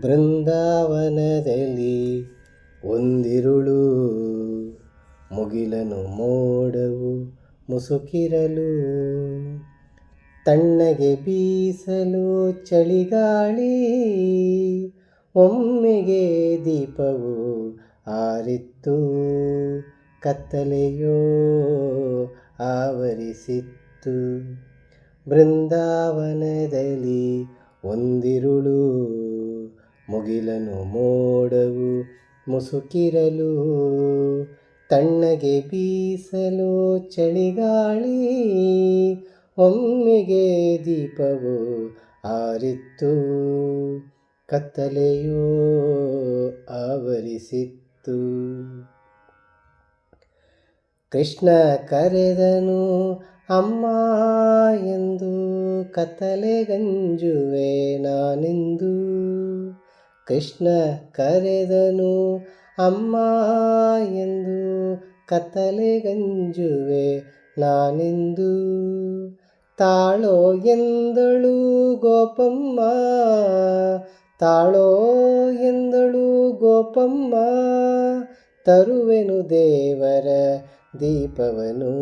ಬೃಂದಾವನದಲ್ಲಿ ಒಂದಿರುಳು. ಮುಗಿಲನು ಮೋಡವು ಮುಸುಕಿರಲು. ತಣ್ಣಗೆ ಬೀಸಲು ಚಳಿಗಾಳಿ. ಒಮ್ಮೆಗೆ ದೀಪವು ಆರಿತ್ತು. ಕತ್ತಲೆಯೋ ಆವರಿಸಿತ್ತು. ಬೃಂದಾವನದಲ್ಲಿ ಒಂದಿರುಳು. ಮುಗಿಲನು ಮೋಡವು ಮುಸುಕಿರಲು, ತಣ್ಣಗೆ ಬೀಸಲು ಚಳಿಗಾಳಿ, ಒಮ್ಮೆಗೆ ದೀಪವು ಆರಿತ್ತು. ಕತ್ತಲೆಯೋ ಆವರಿಸಿತ್ತು. ಕೃಷ್ಣ ಕರೆದನು, ಅಮ್ಮ ಎಂದು ಕತ್ತಲೆಗಂಜುವೆ ನಾನೆಂದು? ಕೃಷ್ಣ ಕರೆದನು, ಅಮ್ಮ ಎಂದು ಕತ್ತಲೆಗಂಜುವೆ ನಾನೆಂದು? ತಾಳೋ ಎಂದಳು ಗೋಪಮ್ಮ, ತಾಳೋ ಎಂದಳು ಗೋಪಮ್ಮ, ತರುವೆನು ದೇವರ ದೀಪವನು,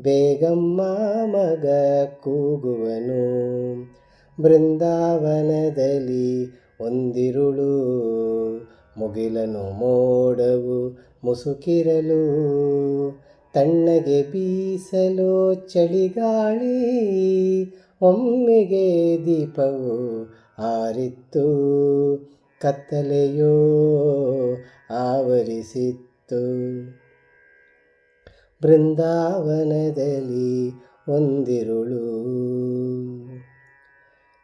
ಬೇಗಮ್ಮ ಮಗ ಕೂಗುವನು, ಬೃಂದಾವನದಲ್ಲಿ ಒಂದಿರುಳು, ಮುಗಿಲನು ಮೋಡವು ಮುಸುಕಿರಲು, ತಣ್ಣಗೆ ಬೀಸಲು ಚಳಿಗಾಳಿ, ಒಮ್ಮೆಗೆ ದೀಪವು ಆರಿತ್ತು, ಕತ್ತಲೆಯೋ ಆವರಿಸಿತ್ತು. ಬೃಂದಾವನದಲ್ಲಿ ಒಂದಿರುಳು,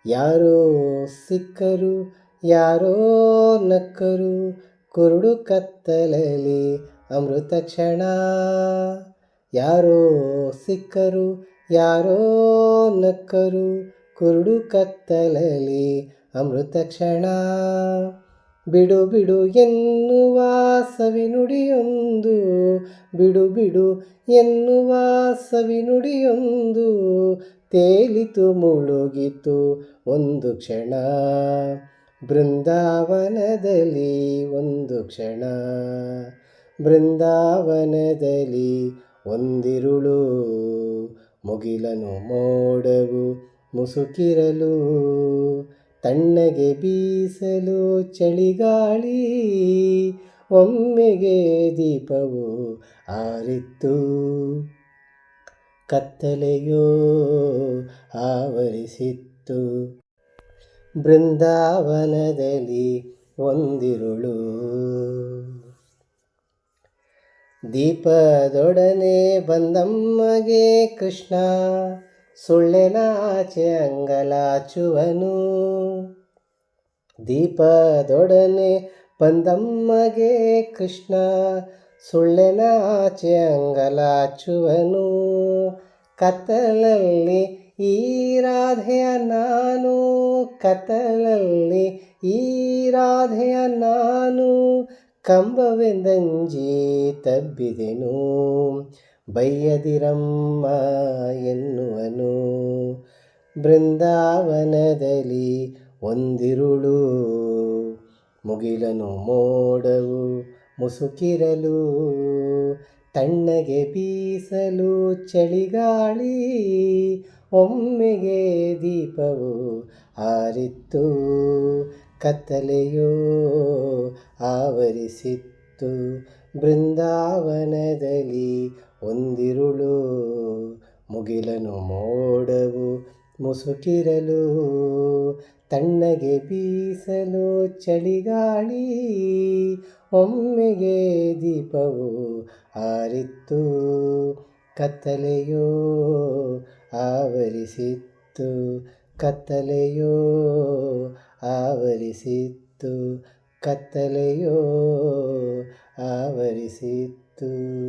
ಯಾರೋ ಸಿಕ್ಕರು ಯಾರೋ ನಕ್ಕರು ಕುರುಡು ಕತ್ತಲಲ್ಲಿ ಅಮೃತ ಕ್ಷಣ. ಯಾರೋ ಸಿಕ್ಕರು, ಯಾರೋ ನಕ್ಕರು ಕುರುಡು ಕತ್ತಲಲ್ಲಿ ಅಮೃತ ಕ್ಷಣ. ಬಿಡು ಬಿಡು ಎನ್ನುವ ಸವಿನುಡಿಯೊಂದು ಬಿಡು ಬಿಡು ಎನ್ನುವ ಸವಿನುಡಿಯೊಂದು ತೇಲಿತು ಮುಳುಗಿತು ಒಂದು ಕ್ಷಣ. ಬೃಂದಾವನದಲ್ಲಿ ಒಂದು ಕ್ಷಣ. ಬೃಂದಾವನದಲ್ಲಿ ಒಂದಿರುಳು. ಮುಗಿಲನು ಮೋಡವು ಮುಸುಕಿರಲು. ತಣ್ಣಗೆ ಬೀಸಲು ಚಳಿಗಾಳಿ. ಒಮ್ಮೆಗೆ ದೀಪವು ಆರಿತ್ತು. ಕತ್ತಲೆಯೋ ಆವರಿಸಿತ್ತು. ಬೃಂದಾವನದಲ್ಲಿ ಒಂದಿರುಳು. ದೀಪದೊಡನೆ ಬಂದಮ್ಮಗೆ ಕೃಷ್ಣ ಸುಳ್ಳೆನಾಚೆ ಅಂಗಲಾಚುವನು. ದೀಪದೊಡನೆ ಬಂದಮ್ಮಗೆ ಕೃಷ್ಣ ಸುಳ್ಳೆನಾಚೆ ಅಂಗಲಾಚುವನು. ಕತ್ತಲಲ್ಲಿ ಈ ರಾಧೆಯ ನಾನು ಕತ್ತಲಲ್ಲಿ, ಈ ರಾಧೆಯ ನಾನು ಕಂಬವೆಂದಂಜಿ ತಬ್ಬಿದೆನು. ಬಯ್ಯದಿರಮ್ಮ ಎನ್ನುವನು, ಬೃಂದಾವನದಲ್ಲಿ ಒಂದಿರುಳು. ಮುಗಿಲನು ಮೋಡವು ಮುಸುಕಿರಲು, ತಣ್ಣಗೆ ಬೀಸಲು ಚಳಿಗಾಳಿ. ಒಮ್ಮೆಗೆ ದೀಪವು ಆರಿತ್ತು ಕತ್ತಲೆಯೋ ಆವರಿಸಿತ್ತು. ಬೃಂದಾವನದಲ್ಲಿ ಒಂದಿರುಳು ಮುಗಿಲನು ಮೋಡವು ಮುಸುಕಿರಲು, ತಣ್ಣಗೆ ಬೀಸಲು ಚಳಿಗಾಳಿ. ಒಮ್ಮೆಗೆ ದೀಪವು ಆರಿತ್ತು ಕತ್ತಲೆಯೋ ಆವರಿಸಿತ್ತು ಕತ್ತಲೆಯೋ ಆವರಿಸಿತ್ತು ಕತ್ತಲೆಯೋ ಆವರಿಸಿತ್ತು.